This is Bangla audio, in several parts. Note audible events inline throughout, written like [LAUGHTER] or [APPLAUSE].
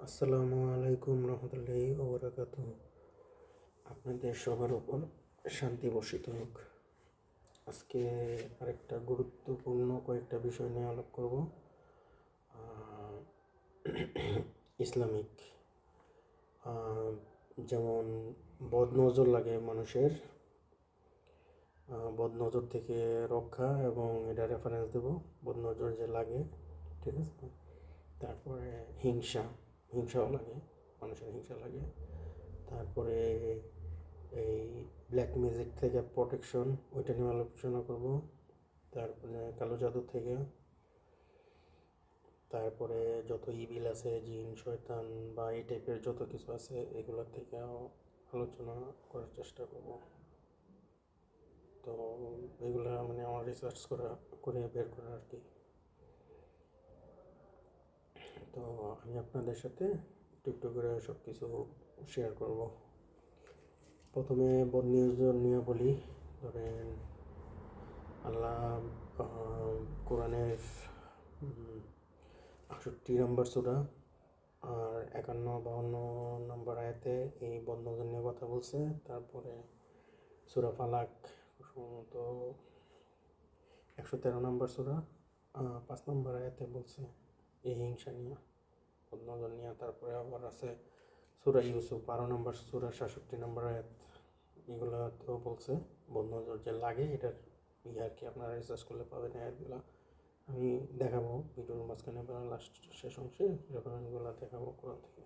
আসসালামু আলাইকুম রহমতুল্লাহি ওবরাকাত আপনাদের সবার উপর শান্তি বর্ষিত হোক। আজকে আরেকটা গুরুত্বপূর্ণ কয়েকটা বিষয় নিয়ে আলাপ করব। ইসলামিক যেমন বদনজর লাগে মানুষের বদনজর থেকে রক্ষা এবং এটা রেফারেন্স দেব। বদনজর যে লাগে, ঠিক আছে? তারপরে হিংসা। হিংসাও লাগে, মানুষের হিংসা লাগে। তারপরে এই ব্ল্যাক মিউজিক থেকে প্রোটেকশন ওইটা নিয়ে আলোচনা করব। তারপরে কালো জাদু থেকে। তারপরে যত ইবিল আছে, জিন, শয়তান বা এই টাইপের যত কিছু আছে, এগুলো থেকেও আলোচনা করার চেষ্টা করব। তো এগুলো মানে আমার রিসার্চ করা করে বের করা আর কি। তো আমি আপনাদের সাথে একটু করে সব কিছু শেয়ার করব। প্রথমে বদ নিউজ নিয়ে বলি ধরেন, আল্লাহ কোরআনের আটষট্টি নম্বর সুরা আর একান্ন, বাউন্ন নম্বর আয়াতে এই বদনজর নিয়ে কথা বলছে। তারপরে সুরা ফালাক সম্ভবত একশো তেরো নম্বর সুরা পাঁচ নম্বর আয়াতে বলছে। এই হিংসা নিয়ে, বদনজর নিয়ে। তারপরে আবার আছে সুরা ইউসুফ, বারো নম্বর সুরা সাতষট্টি নম্বর এগুলোতেও বলছে, বদনজর যে লাগে, এটার ইয়ে আর কি আপনারা রিসার্চ করলে পাবেন আয়াতগুলো। আমি দেখাবো ভিডিওর মাঝখানে লাস্ট শেষ অংশে রেফারেন্সগুলো দেখাবো কোরআন থেকে।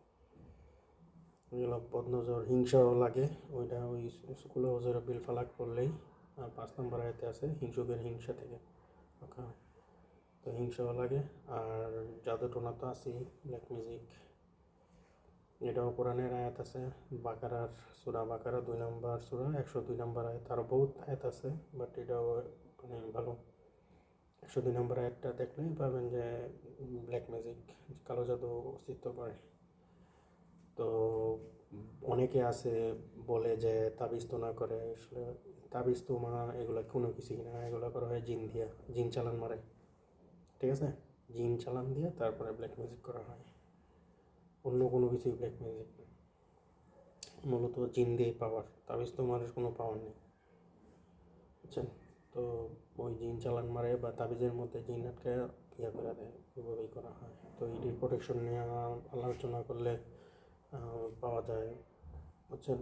এগুলো বদনজর, হিংসাও লাগে, ওইটা ওই স্কুলে ওজোর বিল ফালাক করলেই আর পাঁচ নম্বর আয়তে আছে, হিংসুকের হিংসা থেকে। হয়। তো হিংসাও লাগে। আর জাদু টোনা তো আছেই ব্ল্যাক মিউজিক এটাও কোরআনের আয়াত আছে। বাকারার সুরা, বাকারা দুই নম্বর সুরা, একশো দুই নম্বর আয়াত। আরও বহুত আয়াত আছে বাট এটাও মানে ভালো। একশো দুই নম্বর আয়াতটা দেখলেই পাবেন যে ব্ল্যাক ম্যাজিক কালো জাদু অস্তিত্ব করে। তো অনেকে আছে বলে যে তাবিজ তো না করে, আসলে তাবিজ তো মা, এগুলো কোনো কিছুই না। এগুলো করা হয় জিন দিয়া, জিন চালান মারে ঠিক আছে? জিন চালান দিয়ে তারপরে ব্ল্যাক ম্যাজিক করা হয়। অন্য কোনো কিছুই ব্ল্যাক ম্যাজিক না। মূলত জিন দিয়ে পাওয়ার। তাবিজ তো মানুষ কোনো পাওয়ার নেই। বুঝছেন তো ওই জিন চালান মারে বা তাবিজের মধ্যে জিন আটকে ইয়ে করে দেয়, ওইভাবেই করা হয়। তো এটির প্রোটেকশন নিয়ে আলোচনা করলে পাওয়া যায়। বুঝছেন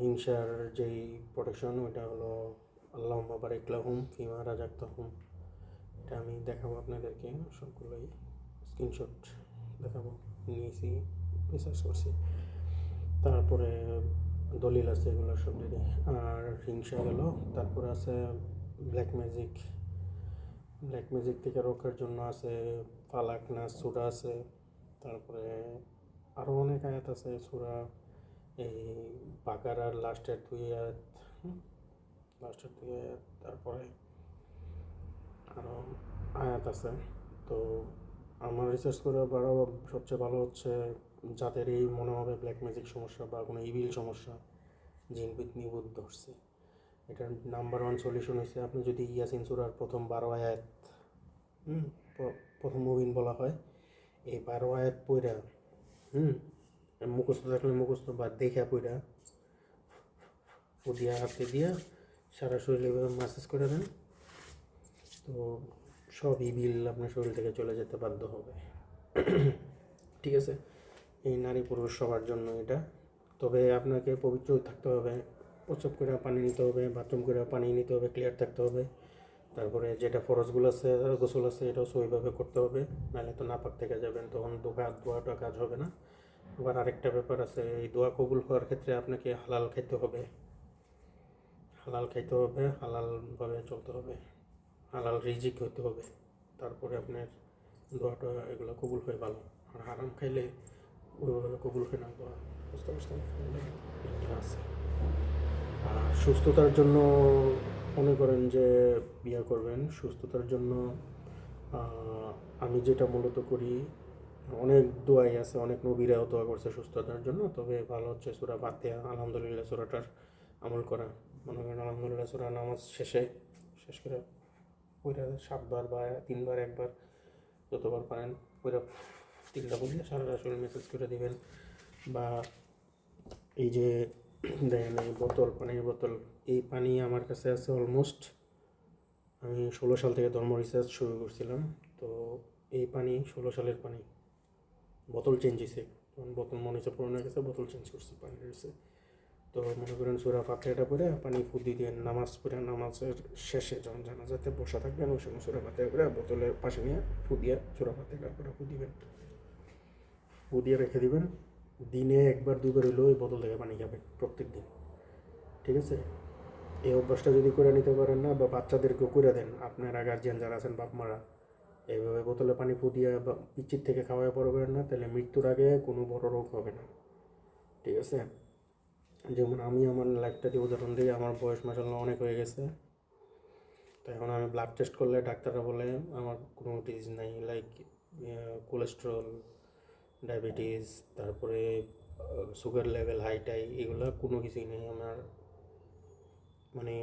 হিংসার যেই প্রোটেকশন ওইটা হলো আল্লাহ বারিক লাহুম ফিমা রাজাক্ত হুম এটা আমি দেখাবো আপনাদেরকে, সবগুলোই স্ক্রিনশট দেখাবো, নিয়েছি রিসার্চ করছি। তারপরে দলিল আছে এগুলো সব দিদি আর হিংসা গেল, তারপরে আছে ব্ল্যাক ম্যাজিক ব্ল্যাক ম্যাজিক থেকে রক্ষার জন্য আছে, ফালাক না, সুরা আছে, তারপরে আরও অনেক আয়াত আছে, সুরা, এই বাকারার লাস্টের দুই আয়াত লাস্টের দুই আয়াত, তারপরে আরও আয়াত আছে। তো আমার রিসার্চ করে বারো সবচেয়ে ভালো হচ্ছে যাদের এই মনে হবে ব্ল্যাক ম্যাজিক সমস্যা বা কোনো ইভিল সমস্যা জিন নিবুদ ধরছে। এটার নাম্বার ওয়ান সলিউশন হয়েছে আপনি যদি ইয়াসিন সুরার প্রথম বারো আয়াত, হুম প্রথম মুবিন বলা হয়, এই বারো আয়াত পইরা, হুম, মুখস্থ থাকলে মুখস্থ বা দেখা পইরা ও দিয়া হাতে দিয়া সারা শরীরে মাসাজ করে দেন। তো সব ইবিল আপনার শরীর থেকে চলে যেতে বাধ্য হবে। ঠিক আছে? এই নারী পুরুষ সবার জন্য এটা। তবে আপনাকে পবিত্র থাকতে হবে প্রচুর করে পানি নিতে হবে বাথরুম করে পানি নিতে হবে ক্লিয়ার থাকতে হবে। তারপরে যেটা ফরজগুলো আছে, গোসল আছে, এটাও সইভাবে করতে হবে। নাহলে তো নাপাক থেকে যাবেন, তখন দোয়া দোয়াটা কাজ হবে না। আবার আরেকটা ব্যাপার আছে, এই দোয়া কবুল হওয়ার ক্ষেত্রে আপনাকে হালাল খেতে হবে। হালাল খাইতে হবে, হালালভাবে চলতে হবে। হালাল রিজিক হতে হবে। তারপরে আপনার দোয়াটা এগুলো কবুল হয় ভালো। আর হারাম খাইলে ওইভাবে কবুল হয় না। দোয়া বুঝতে পারছেন? আছে আর সুস্থতার জন্য মনে করেন যে বিয়ে করবেন। সুস্থতার জন্য আমি যেটা মূলত করি, অনেক দোয়াই আছে, অনেক নবীরাও দোয়া করছে সুস্থতার জন্য। তবে ভালো হচ্ছে সুরা ফাতিহা, আলহামদুলিল্লাহ সুরাটার আমল করা। মনে করেন আলহামদুলিল্লাহ সুরা নামাজ শেষে, শেষ করে ওইটা সাতবার বা তিনবার, একবার যতবার পারেন ওইটা তিনটা বলে সারা শরীর মেসেজ করে দেবেন। বা এই যে দেখেন এই বোতল, পানির বোতল, এই পানি আমার কাছে আছে অলমোস্ট আমি ষোলো সাল থেকে ধর্ম রিসার্চ শুরু করছিলাম, তো এই পানি, ষোলো সালের পানি, বোতল চেঞ্জ হয়েছে বোতল মনে হচ্ছে পুরোনো গেছে, বোতল চেঞ্জ করছি, পানি রয়েছে তো মনে করেন সুরা ফাতেহাটা পরে পানি ফুদি দিয়ে নামাজ পড়ে, নামাজের শেষে যখন জানাজাতে বসা থাকবেন, ওই সময় সুরা ফাতেহা করে বোতলের পাশে নিয়ে ফুদিয়ে সুরা ফাতেহা করে ফুদিবেন ফুদিয়ে রেখে দিবেন। দিনে একবার, দুবার হইলেও ওই বোতল থেকে পানি খাবেন প্রত্যেক দিন ঠিক আছে? এই অভ্যাসটা যদি করে নিতে পারেন না বা বাচ্চাদেরকেও করে দেন, আপনারা গার্জিয়ান যারা আছেন বাপ মারা এইভাবে বোতলে পানি ফুদিয়ে বা পিচির থেকে খাওয়ায় করেন না, তাহলে মৃত্যুর আগে কোনো বড় রোগ হবে না। ঠিক আছে? যেমন আমি আমার লাইফটা দিয়ে উদাহরণ দিই, আমার বয়স মাসাল্লাহ অনেক হয়ে গেছে। তো এখন আমি ব্লাড টেস্ট করলে ডাক্তাররা বলে, আমার কোনো ডিজিজ নাই লাইক কোলেস্ট্রল ডায়াবেটিস তারপরে সুগার লেভেল হাইটাই এগুলো কোনো কিছুই নেই, আমার মানে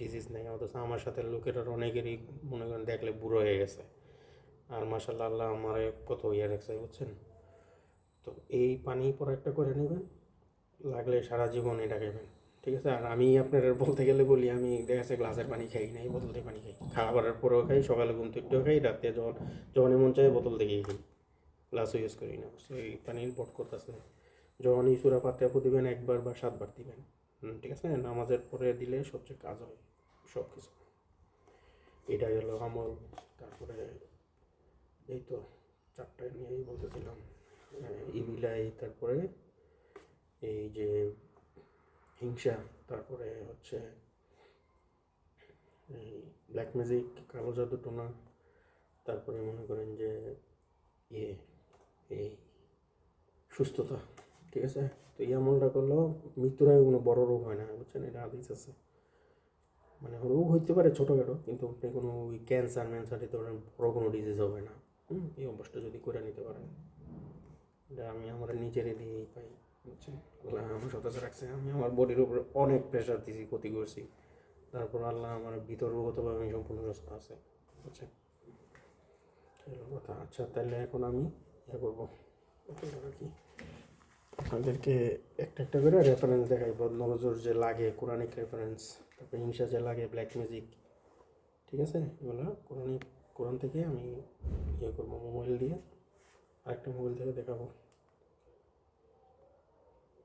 ডিজিজ নেই। অথচ আমার সাথে লোকেরা অনেকেরই মনে করেন দেখলে বুড়ো হয়ে গেছে। আর মাসাল্লাহ আল্লাহ আমার কত ইয়ে রাখছে, বুঝছেন? তো এই পানি পর একটা করে নেবেন। লাগলে সারা জীবন এটা খাইবেন ঠিক আছে? আর আমি আপনার বলতে গেলে বলি আমি দেখা যাচ্ছে গ্লাসের পানি খাই নাই বোতল থেকে পানি খাই। খাবারের পরেও খাই সকালে ঘুম থেকেও খাই রাতে যখন যখন এমন চাই বোতল থেকেই খাই। গ্লাসও ইউজ করি না সো এই পানির বট করতেছে। যখনই সুরা পাতে দিবেন একবার বা সাতবার দিবেন ঠিক আছে? নামাজের পরে দিলে সবচেয়ে কাজ হয় সব কিছু এটা গেল আমল। তারপরে এই তো চারটায় নিয়েই বলতেছিলাম আহ, ইবিলাই তারপরে এই যে হিংসা, তারপরে হচ্ছে এই ব্ল্যাক ম্যাজিক কালো জাদু টোনা, তারপরে মনে করেন যে ইয়ে এই সুস্থতা, ঠিক আছে? তো এই করলেও মৃত্যুর আগে কোনো বড় রোগ হয় না, বুঝছেন? এটা আদিস আছে। মানে রোগ হইতে পারে ছোটোখাটো, কিন্তু আপনি কোনো ওই ক্যান্সার ম্যান্সার এই ধরনের বড় কোনো ডিজিজ হবে না। হুম, এই অভ্যাসটা যদি করে নিতে পারেন। আমি আমার নিজেরই দিয়েই পাই। বুঝছেন? আল্লাহ আমার সতেজ রাখছে। আমি আমার বডির উপরে অনেক প্রেশার দিয়েছি ক্ষতি করছি। তারপর আল্লাহ আমার ভিতরগতভাবে আমি সম্পূর্ণ সুস্থ আছে কথা। আচ্ছা তাহলে এখন আমি ইয়ে করব। কি, আপনাদেরকে একটা একটা করে রেফারেন্স দেখাই। বদনজর যে লাগে, কোরআনিক রেফারেন্স তারপরে হিংসা যে লাগে ব্ল্যাক ম্যাজিক ঠিক আছে? এগুলো কোরআনিক, কোরআন থেকে আমি ইয়ে করব মোবাইল দিয়ে। আরেকটা মোবাইল থেকে দেখাবো।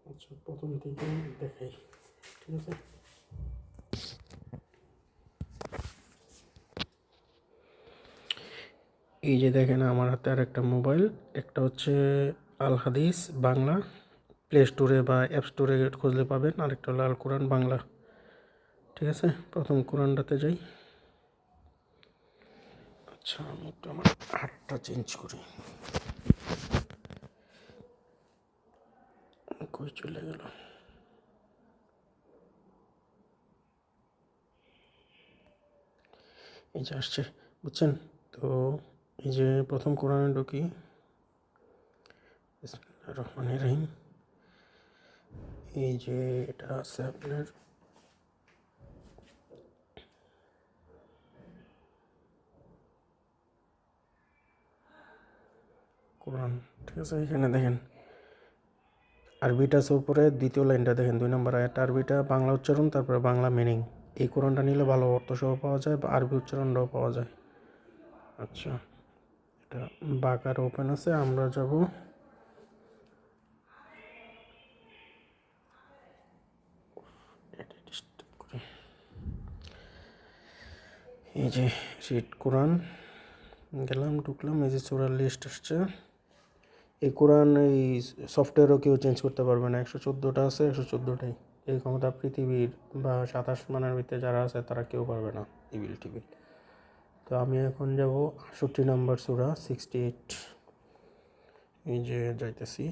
আচ্ছা প্রথম থেকে দেখাই, ঠিক আছে? এই যে দেখেন, আমার হাতে আর একটা মোবাইল, একটা হচ্ছে আল হাদিস বাংলা প্লে স্টোরে বা অ্যাপ স্টোরে খুঁজলে পাবেন, আরেকটা হলো আল কোরআন বাংলা, ঠিক আছে? প্রথম কোরআনটাতে যাই। আচ্ছা আমি একটু আমার হাতটা চেঞ্জ করি। কই চলে গেল এই যে আসছে বুঝছেন তো এই যে প্রথম কোরআনে ঢুকি রহমান রহিম এই যে এটা আছে আপনার কোরআন ঠিক আছে এখানে দেখেন আরবিটা উপরে দ্বিতীয় লাইনটা দেখেন, দুই নম্বর আয়াত আরবিটা বাংলা উচ্চারণ, তারপরে বাংলা মিনিং এই কোরআনটা নিলে ভালো অর্থ সহ পাওয়া যায় বা আরবি উচ্চারণটাও পাওয়া যায়। আচ্ছা এটা বাকার ওপেন আছে, আমরা যাব এই যে রিড কোরআন, গেলাম, ঢুকলাম, এই যে চোরার লিস্ট আসছে। এই কোরআন, এই সফটওয়্যারও কেউ চেঞ্জ করতে পারবে না। একশো চোদ্দোটা আছে, একশো চোদ্দোটাই। এই ক্ষমতা পৃথিবীর বা সাতাশ মানের ভিতরে যারা আছে, তারা কেউ পারবে না ইবিল টিবিল তো আমি এখন যাব আটষট্টি নম্বর সুরা সিক্সটি এইট এই যে যাইতেছি।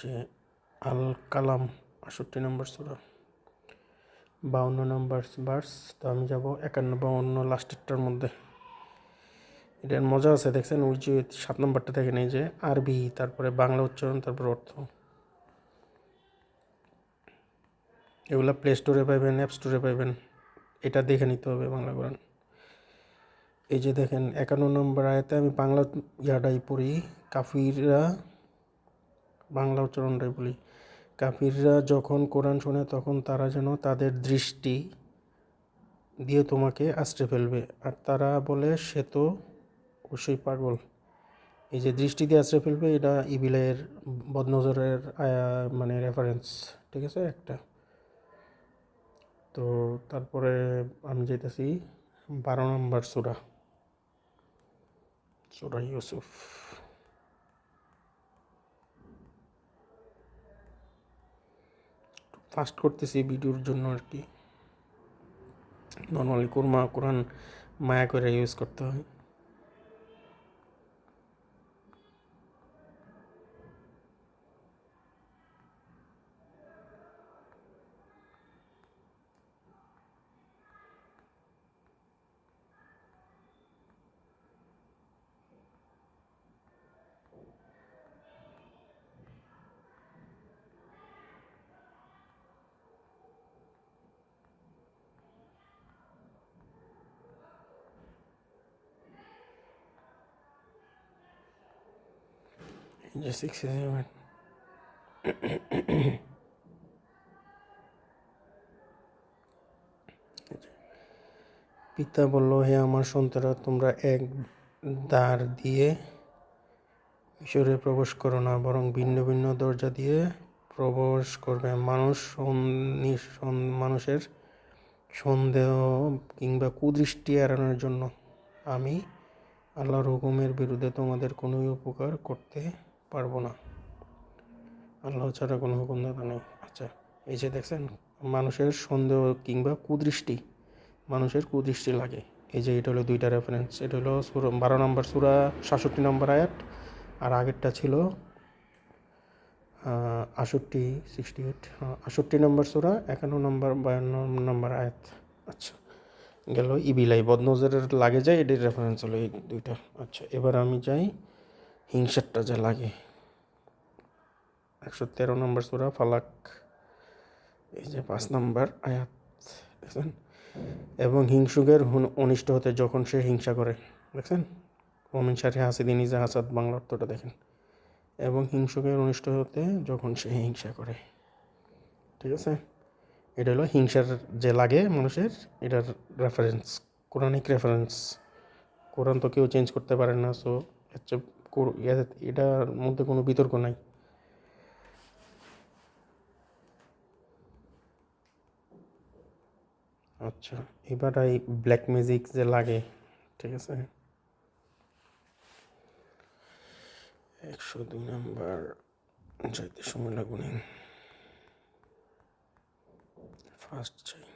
যে আল কালাম আষট্টি নম্বর সুরা। বাউন্ন নম্বর বার্স তো আমি যাব একান্ন, বাউন্ন লাস্টেরটার মধ্যে। এটার মজা আছে, দেখছেন? ওই যে সাত নম্বরটা দেখেন, এই যে আরবি, তারপরে বাংলা উচ্চারণ, তারপর অর্থ। এগুলো প্লে স্টোরে পাইবেন অ্যাপ স্টোরে পাইবেন, এটা দেখে নিতে হবে বাংলা কোরআন। এই যে দেখেন, একান্ন নম্বর আয়তে আমি বাংলা ইয়াটাই পড়ি, কাফিররা বাংলা উচ্চারণটাই বলি। কাফিররা যখন কোরআন শোনে তখন তারা যেন তাদের দৃষ্টি দিয়ে তোমাকে আশ্রে ফেলবে। আর তারা বলে, সে তো অবশ্যই পাগল। এই যে দৃষ্টি দিয়ে আশ্রে ফেলবে, এটা ইবিলের বদনজরের মানে রেফারেন্স ঠিক আছে একটা? তো তারপরে আমি যেতেছি, বারো নম্বর সুরা সুরা ইউসুফ। ফাস্ট করতেছি ভিডিওর জন্য আর কি। নর্মালি কোরমা কোরআন মায়া করে ইউজ করতে হয়। সিক্স সেভেন পিতা বলল, হে আমার সন্তানরা, তোমরা এক দ্বার দিয়ে মিশরে প্রবেশ করো না, বরং ভিন্ন ভিন্ন দরজা দিয়ে প্রবেশ করবে। মানুষ মানুষের সন্দেহ কিংবা কুদৃষ্টি এড়ানোর জন্য আমি আল্লাহর হুকুমের বিরুদ্ধে তোমাদের কোনোই উপকার করতে পারব না। আল্লাহ ছাড়া কোনো হুকুমদাতা নেই। আচ্ছা এই যে দেখছেন, মানুষের সন্দেহ কিংবা কুদৃষ্টি, মানুষের কুদৃষ্টি লাগে। এই যে এটা হলো দুইটা রেফারেন্স এটা হলো বারো নম্বর সুরা, সাতষট্টি নম্বর আয়াত, আর আগেরটা ছিল আষট্টি সিক্সটি এইট আষট্টি নম্বর সুরা, একান্ন নম্বর, বায়ান্ন নম্বর আয়াত। আচ্ছা গেল ইবিলাই বদনজরের লাগে যায় এটির রেফারেন্স হলো এই দুইটা। আচ্ছা এবার আমি যাই হিংসারটা যা লাগে। একশো তেরো নম্বর সুরা ফালাক, এই যে পাঁচ নম্বর আয়াত, দেখছেন? এবং হিংসুকের অনিষ্ট হতে যখন সে হিংসা করে, দেখছেন? ওমিন সারি হাসিদিন ইজা হাসাদ বাংলা অর্থটা দেখেন। এবং হিংসুকের অনিষ্ট হতে যখন সে হিংসা করে। ঠিক আছে? এটা হলো হিংসার যে লাগে মানুষের, এটার রেফারেন্স কোরআনিক রেফারেন্স কোরআন তো কেউ চেঞ্জ করতে পারে না সো হচ্ছে এটার মধ্যে কোনো বিতর্ক নাই। আচ্ছা এবার এই ব্ল্যাক ম্যাজিক যে লাগে, ঠিক আছে? একশো দুই নাম্বার, যাইতে সময় লাগুনি ফার্স্ট চাই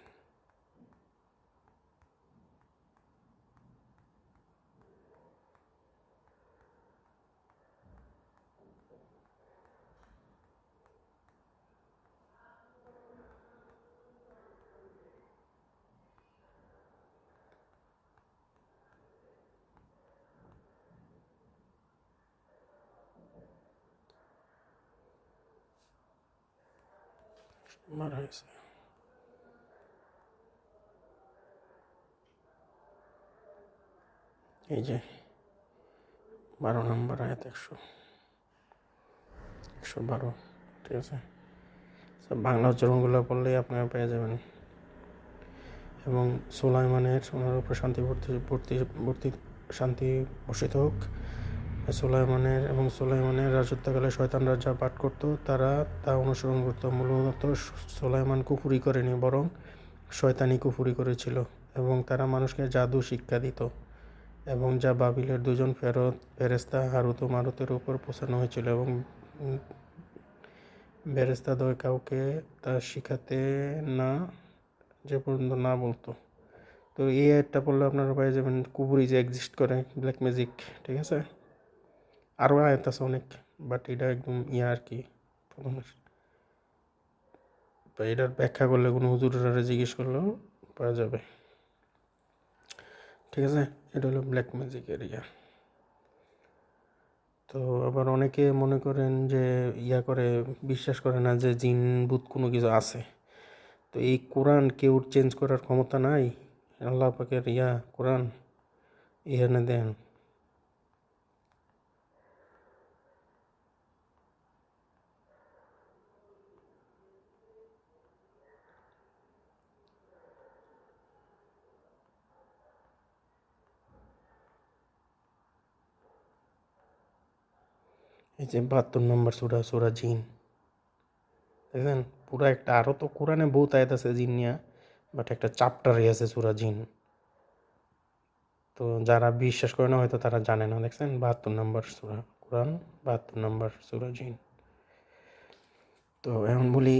মারা হয়েছে এই যে বারো নম্বর আয়াত একশো একশো বারো, ঠিক আছে? বাংলা উচ্চারণগুলো পড়লেই আপনারা পেয়ে যাবেন। এবং সুলাইমানের ওনার উপর শান্তি ভর্তি ভর্তি ভর্তি শান্তি বর্ষিত হোক। সুলাইমানের এবং সুলাইমানের রাজত্বকালে শয়তানরা যা পাঠ করতো তারা তা অনুসরণ করতো। মূলত সুলাইমান কুফুরি করেনি বরং শয়তানি কুফুরি করেছিল এবং তারা মানুষকে জাদু শিক্ষা দিত এবং যা বাবিলের দুজন ফেরত ফেরেস্তা হারুত মারুতের উপর পৌঁছানো হয়েছিল এবং উম, বেরেস্তাদ্বয় কাউকে তা শিখাতে না যে পর্যন্ত না বলতো। তো এই একটা পড়লে আপনারা পেয়ে যাবেন কুবুরি যে এক্সিস্ট করে ব্ল্যাক ম্যাজিক ঠিক আছে? আরও আয়াত আছে অনেক বাট এটা একদম ইয়া আর কি প্রথমে তো এটার ব্যাখ্যা করলে কোনো হুজুরেরা জিজ্ঞেস করলেও পাওয়া যাবে। ঠিক আছে? এটা হলো ব্ল্যাক ম্যাজিক এরিয়া তো আবার অনেকে মনে করেন যে ইয়া করে, বিশ্বাস করে না যে জিন, ভূত কোনো কিছু আছে। তো এই কোরআন কেউ চেঞ্জ করার ক্ষমতা নাই? আল্লাহ পাকের ইয়া কোরআন, এখানে দেন। এই যে বাহাত্তর নম্বর সুরা সুরা জিন। দেখছেন পুরো একটা আরও তো কোরআনে বহুত আয়াত আছে জিন নিয়া বাট একটা চাপ্টারই আছে সুরা জিন। তো যারা বিশ্বাস করে না, হয়তো তারা জানে না। দেখছেন, বাহাত্তর নম্বর সুরা, কোরআন, বাহাত্তর নম্বর সুরা জিন। তো এখন বলি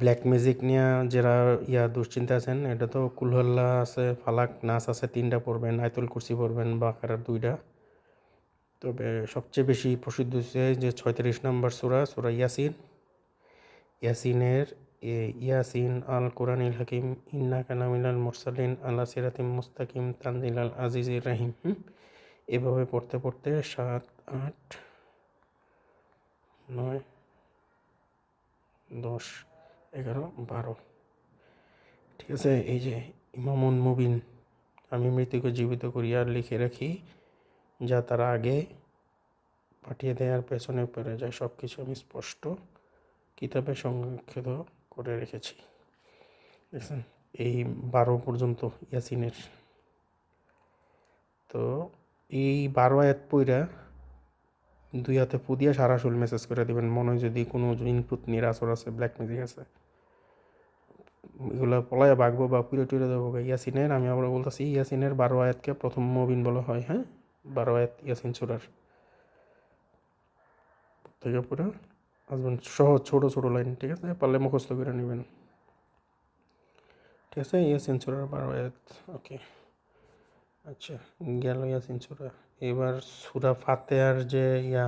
ব্ল্যাক ম্যাজিক নিয়ে যারা ইয়া দুশ্চিন্তা আছেন, এটা তো কুলহল্লা আছে, ফালাক নাচ আছে, তিনটা পড়বেন, আয়তুল কুরসি পড়বেন, বাকারার দুইটা। তবে সবচেয়ে বেশি প্রসিদ্ধ হচ্ছে যে ছয়ত্রিশ নম্বর সুরা সুরা ইয়াসিন। ইয়াসিনের ইয়াসিন আল কোরআনিল হাকিম ইন্না কালামিলাল মুরসালিন আল্লাহ সিরাতিম মুস্তাকিম তানজিল আল আজিজির রাহিম। এভাবে পড়তে পড়তে সাত, আট, নয়, দশ, এগারো, বারো। ঠিক আছে? এই যে ইমামুন মুবিন, আমি মৃত্যুকে জীবিত করিয়া লিখে রাখি। যা তারা আগে পাঠিয়ে দেওয়ার পেছনে পড়ে যায়। সব কিছু আমি স্পষ্ট কিতাবে সংরক্ষিত করে রেখেছি। দেখছেন, এই বারো পর্যন্ত ইয়াসিনের। তো এই বারো আয়াত পইরা দুই হাতে ফু দিয়ে সারা শুল মেসেজ করে দেবেন। মনে হয় যদি কোনো ইনপুট নিরাসর আছে ব্ল্যাক মিউজিক আছে। এগুলো পলায় বাগবো বা পুরো টুরে দেবো। ইয়াসিনের, আমি আবার বলতেছি, ইয়াসিনের বারো আয়াতকে প্রথম মবিন বলা হয় হ্যাঁ? বারো আয়াত ইয়াসিন সুরার থেকে পুরো আসবেন সহজ ছোটো ছোটো লাইন ঠিক আছে পারলে মুখস্থ করে নেবেন ঠিক আছে ইয়াসিন সুরার বারো আয়াত ওকে আচ্ছা গেল ইয়াসিন সুরা এবার সুরা ফাতেহার যে ইয়া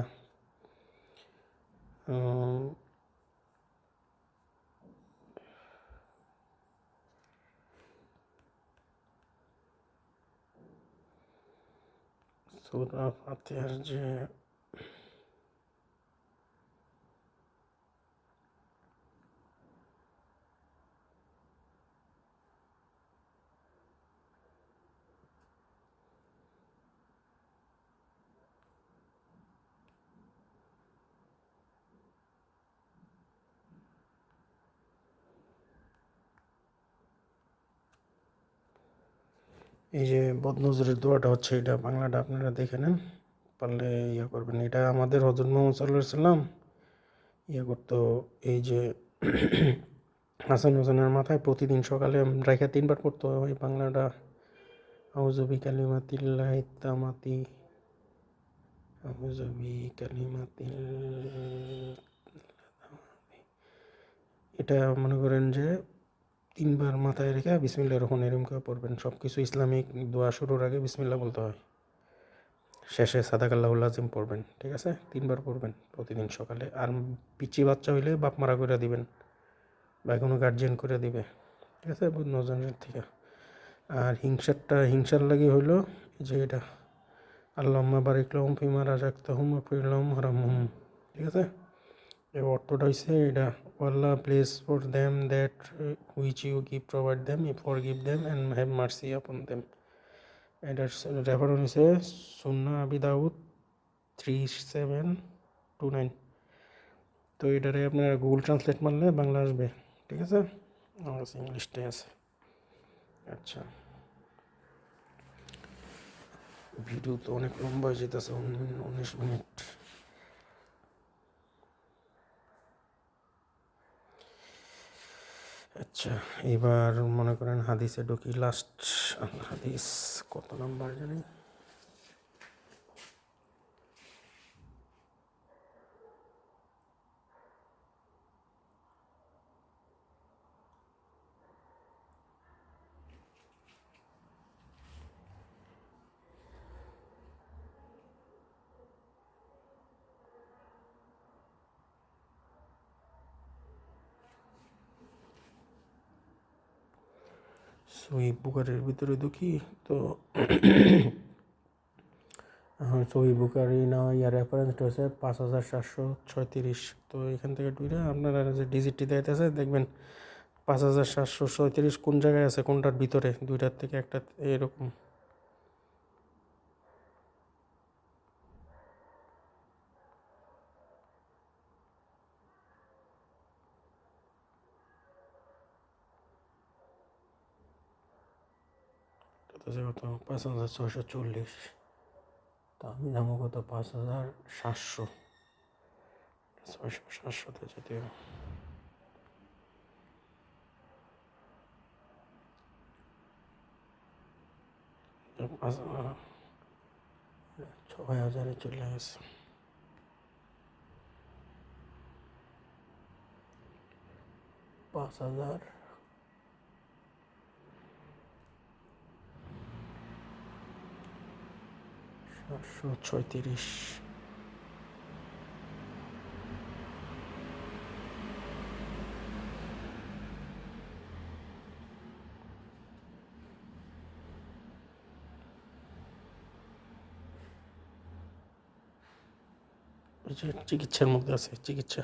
সুরা ফাতেহার যে এই যে বদনজরের দোয়াটা হচ্ছে, এটা বাংলাটা আপনারা দেখে নেন, পারলে ইয়ে করবেন। এটা আমাদের হজরত মোহাম্মদ সাল্লাহ সাল্লাম ইয়ে করতো, এই যে হাসান হোসেনের মাথায় প্রতিদিন সকালে রেখে তিনবার পড়তো, ওই বাংলাটা আউজবি কালিমাতিল্লাহ তামাতি আউজবি কালিমাতিল এটা মনে করেন যে তিনবার মাথায় রেখে বিসমিল্লা রহমান এরম করে পড়বেন। সব কিছু ইসলামিক দোয়া শুরুর আগে বিসমিল্লা বলতে হয়। শেষে সাদাকাল্লাহুল আজিম পড়বেন, ঠিক আছে? তিনবার পড়বেন প্রতিদিন সকালে। আর পিচি বাচ্চা হইলে বাপ মারা করে দিবেন বা কোনো গার্জিয়ান করে দিবে, ঠিক আছে? নজনের থেকে। আর হিংসারটা, হিংসার লাগে হইল যে এটা। আল্লাহ বারিক লহম ফিমা রাজাক তহম ফিরলম হারাম ঠিক আছে? এর অর্থটা হচ্ছে এটা Allah bless for them that which you give provide them forgive them and have mercy upon them এটার রেফারেন্স হচ্ছে সুন্না আবি দাউদ থ্রি সেভেন টু নাইন তো এটারে আপনার গুগল ট্রান্সলেট মারলে বাংলা আসবে, ঠিক আছে? আমার কাছে ইংলিশটাই আছে। আচ্ছা। ভিডিও তো অনেক লম্বা হয়ে যেতেছে উনিশ মিনিট। আচ্ছা এবার মনে করেন হাদিসে ঢুকি লাস্ট হাদিস কত নাম্বার জানি? সই বুকারের ভিতরে দুঃখী, তো সই বুকারি না ইয়ার রেফারেন্সটা হয়েছে পাঁচ হাজার সাতশো ছয়ত্রিশ। তো এখান থেকে ডুইরা আপনারা যে ডিজিটটি দিতেছে দেখবেন পাঁচ হাজার সাতশো ছয়ত্রিশ কোন জায়গায় আছে, কোনটার ভিতরে, দুইটার থেকে একটা এরকম। এটা পাঁচ হাজার ছয়শো চল্লিশ। তা আমি যাব কত? পাঁচ হাজার সাতশো। ছয়শো সাতশোতে যদি ছয় হাজারে চলে গেছে পাঁচ হাজার সাতশো ছয়ত্রিশ চিকিৎসার মধ্যে আছে, চিকিৎসা।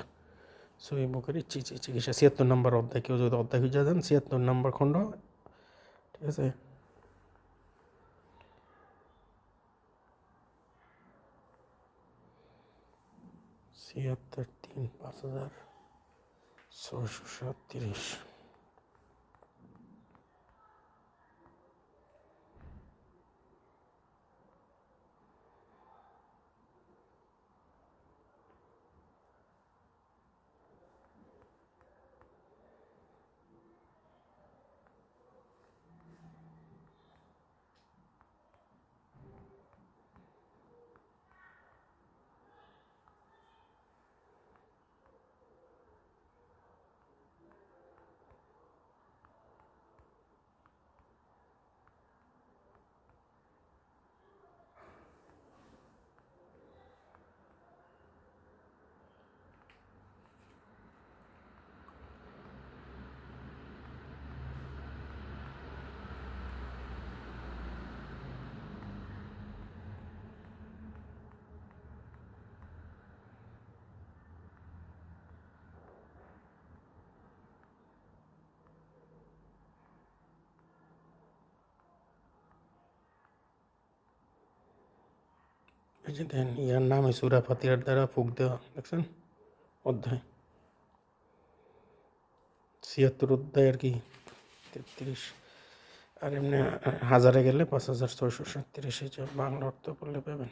সই বুকেরই চিকিৎসা ছিয়াত্তর নম্বর অধ্যায়। কেউ যদি অধ্যায় খুঁজে যান ছিয়াত্তর নম্বর খণ্ড, ঠিক আছে? ছিয়াত্তর তিন পাঁচ হাজার ছশো সাতত্রিশ এই দেন ইয়ার নামে সুরা ফাতিহার দ্বারা ফুক দেওয়া, দেখছেন? অধ্যায়। ছিয়াত্তর অধ্যায় আর কি, তেত্রিশ। আর এমনি হাজারে গেলে পাঁচ হাজার ছয়শো সাতত্রিশ যে বাংলা অর্থ করলে পাবেন।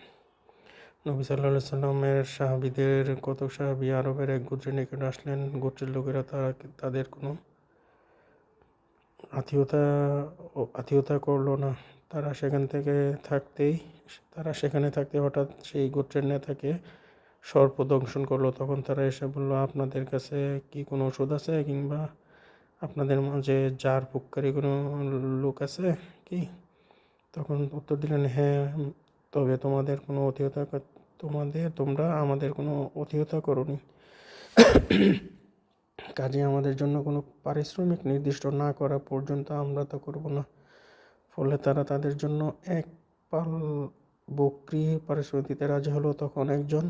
নবী সাল্লাহ সাল্লামের সাহাবিদের, কত সাহাবি আরবের এক গোত্রের নিকট আসলেন, গোত্রের লোকেরা তারা তাদের কোনো আত্মীয়তা আত্মীয়তা করল না? তারা সেখান থেকে থাকতেই, তারা সেখানে থাকতে হঠাৎ সেই গোত্রের নেতাকে সর্প দংশন করল। তখন তারা এসে বলল, আপনাদের কাছে কি কোনো ওষুধ আছে কিংবা আপনাদের মাঝে যার পুককারী কোনো লোক আছে কি? তখন উত্তর দিলেন হ্যাঁ তবে তোমাদের কোনো অতিহতা তোমাদের, তোমরা আমাদের কোনো অতিহতা করনি। কাজে আমাদের জন্য কোনো পারিশ্রমিক নির্দিষ্ট না করা পর্যন্ত আমরা তা করব না। ফলে তারা তাদের জন্য এক পাল বকরি পারিশ্রমিক দিতে রাজি হলো তখন একজন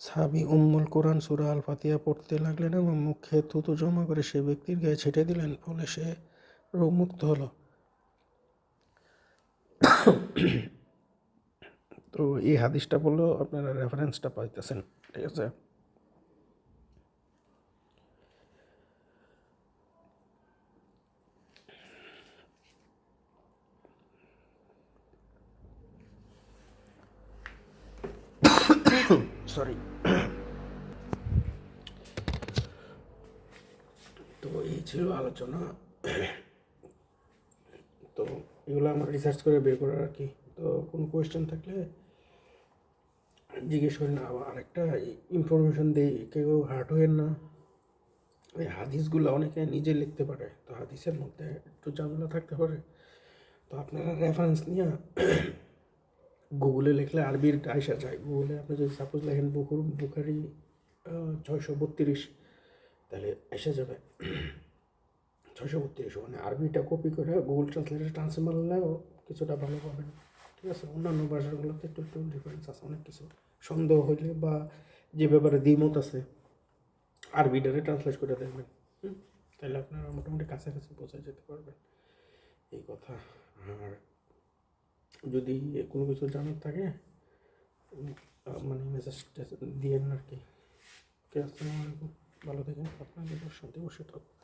সাবি উম্মুল কোরআন সুরা আল ফাতিয়া পড়তে লাগলেন এবং মুখে থুতু জমা করে সে ব্যক্তির গায়ে ছেটে দিলেন, ফলে সে রোগমুক্ত হলো। [COUGHS] তো এই হাদিসটা বললেও আপনারা রেফারেন্সটা পাইতেছেন, ঠিক আছে? সরি [COUGHS] তো এই ছিল আলোচনা। [COUGHS] তো এগুলো আমার রিসার্চ করে বের করার আর কি। তো কোনো কোয়েশ্চেন থাকলে জিজ্ঞেস করেন। আরেকটা ইনফরমেশন দিই কেউ হার্ট হয়েন না। এই হাদিসগুলো অনেকে নিজে লিখতে পারে। তো হাদিসের মধ্যে একটু ঝামেলা থাকতে পারে। তো আপনারা রেফারেন্স নিয়ে গুগলে লিখলে আরবির আইসা যায়। গুগলে আপনি যদি সাপোজ লেখেন বুকুর বুখারি ছয়শো বত্রিশ, তাহলে এসে যাবে। ছয়শো বত্রিশ মানে আরবিটা কপি করে গুগল ট্রান্সলেটে ট্রান্সফার মারলেও কিছুটা ভালো পাবেন। ঠিক আছে? অন্যান্য ভাষাগুলোতে একটু একটু ডিফারেন্স আছে, অনেক কিছু। সন্দেহ হইলে বা যে ব্যাপারে দ্বিমত আছে, আরবিটারে ট্রান্সলেট করে দেখবেন? তাহলে আপনারা মোটামুটি কাছাকাছি পৌঁছে যেতে পারবেন। এই কথা। আর যদি কোনো কিছু জানার থাকে মানে মেসেজ দিয়ে আর কি। আসসালামু আলাইকুম। ভালো থাকেন। আপনাদের শান্তি বসে থাকুন